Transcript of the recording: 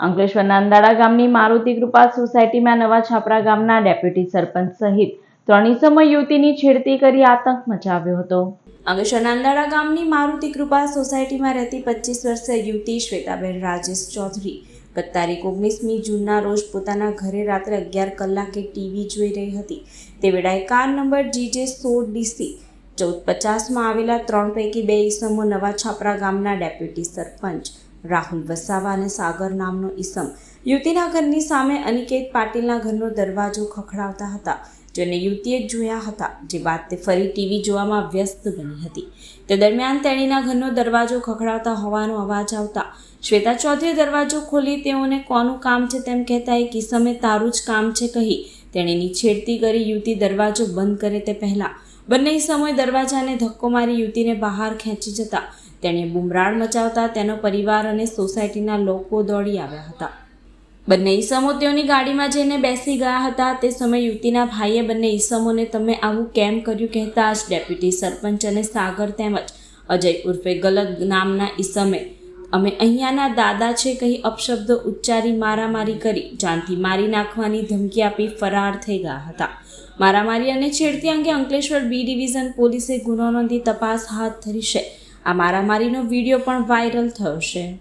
અંકલેશ્વરના અંદાડા ગામની મારુતિ કૃપા સોસાયટીમાં નવા છાપરા ગામના ડેપ્યુટી સરપંચ સહિત ત્રણ ઇસમો યુવતીની છેડતી કરી આતંક મચાવ્યો હતો. અંકલેશ્વરના અંદાડા ગામની મારુતિ કૃપા સોસાયટીમાં રહેતી પચીસ વર્ષીય યુવતી શ્વેતાબેન રાજેશ ચૌધરી ગત તારીખ ઓગણીસમી જૂનના રોજ પોતાના ઘરે રાત્રે અગિયાર કલાકે ટીવી જોઈ રહી હતી. તે વેળાએ કાર નંબર જીજે સોળ ડીસી ચૌદ પચાસમાં આવેલા ત્રણ પૈકી બે ઈસમો નવા છાપરા ગામના ડેપ્યુટી સરપંચ રાહુલ વસાવા અને સાગર નામનો ઈસમ. યુવતીના ઘરની સામે અનિકેત પાટીલના ઘરનો દરવાજો ખખડાવતા હતા, જેને યુવતીએ જોયા હતા. જે બાદ તે ફરી ટીવી જોવામાં વ્યસ્ત બની હતી. તે દરમિયાન તેણીના ઘરનો દરવાજો ખખડાવતા હોવાનો અવાજ આવતા શ્વેતા ચૌધરીએ દરવાજો ખોલી તેઓને કોનું કામ છે તેમ કહેતા એક ઈસમે તારું જ કામ છે કહી તેણીની છેડતી કરી યુવતી દરવાજો બંધ કરે તે પહેલાં બંને સમયે દરવાજાને ધક્કો મારી યુવતીને બહાર ખેંચી જતા. તેણે બુમરાળ મચાવતા તેનો પરિવાર અને સોસાયટીના લોકો દોડી આવ્યા હતા. બંને ઈસમો તેઓની ગાડીમાં જઈને બેસી ગયા હતા. તે સમયે યુવતીના ભાઈએ બંને ઈસમોને, તમે આવું કેમ કર્યું કહેતા? જ ડેપ્યુટી સરપંચ અને સાગર તેમજ અજય ઉર્ફે ગલત નામના ઈસમે અમે અહીંયાના દાદા છે કહી અપશબ્દો ઉચ્ચારી મારામારી કરી. જાનથી મારી નાખવાની ધમકી આપી ફરાર થઈ ગયા હતા. મારામારી અને છેડતી અંગે અંકલેશ્વર બી ડિવિઝન પોલીસે ગુનો નોંધી તપાસ હાથ ધરી છે. આ મારામારીનો વીડિયો પણ વાયરલ થયો છે.